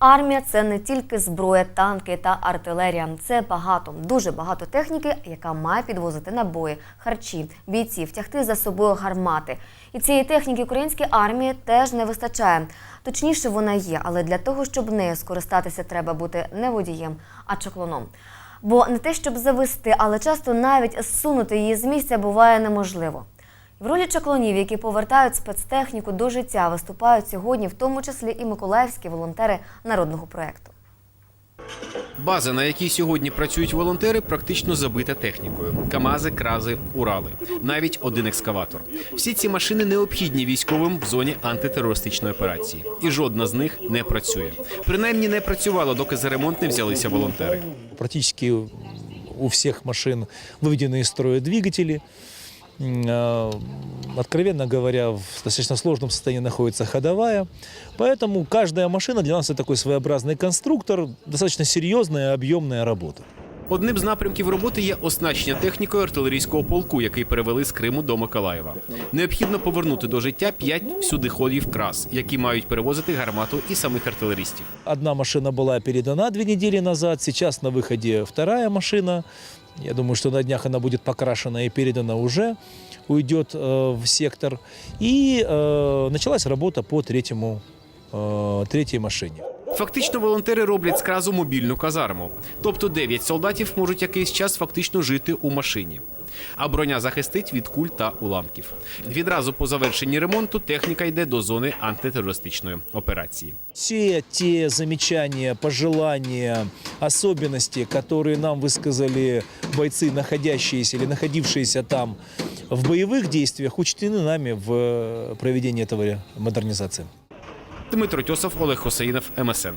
Армія це не тільки зброя, танки та артилерія. Це багато, дуже багато техніки, яка має підвозити набої, харчі, бійців, тягти за собою гармати. І цієї техніки українській армії теж не вистачає. Точніше, вона є, але для того, щоб нею скористатися, треба бути не водієм, а чаклуном. Бо не те, щоб завести, але часто навіть зсунути її з місця буває неможливо. В ролі чаклунів, які повертають спецтехніку до життя, виступають сьогодні, в тому числі і миколаївські волонтери народного проєкту. База, на якій сьогодні працюють волонтери, практично забита технікою: Камази, крази, Урали, навіть один екскаватор. Всі ці машини необхідні військовим в зоні антитерористичної операції, і жодна з них не працює. Принаймні не працювала, доки за ремонт не взялися волонтери. Практически у всех машин выведены из строя двигатели М, э, Откровенно говоря, в достаточно сложном состоянии находится ходовая. Поэтому каждая машина для нас это такой своеобразный конструктор, достаточно серьезная, объемная работа. Одним з напрямків роботи є оснащення технікою артилерійського полку, який перевели з Криму до Миколаєва. Необхідно повернути до життя п'ять всюдиходів крас, які мають перевозити гармату і самих артилерістів. Одна машина была передана две недели назад, сейчас на выходе вторая машина. Я думаю, что на днях она будет покрашена и передана уже, уйдет э, в сектор. И э, началась работа по третьему, э, третьей машине. Фактично, волонтери роблять з кразу мобільну казарму. Тобто 9 солдатів можуть якийсь час фактично жити у машині. А броня захистить від куль та уламків. Відразу по завершенні ремонту техніка йде до зони антитерористичної операції. Все те замечания, пожелания, особенности, которые нам высказали бойцы, находящиеся или находившиеся там в боевых действиях, учтены нами в э, проведении этого модернизации. Дмитро Тьосов, Олег Хосеїнов, МСН.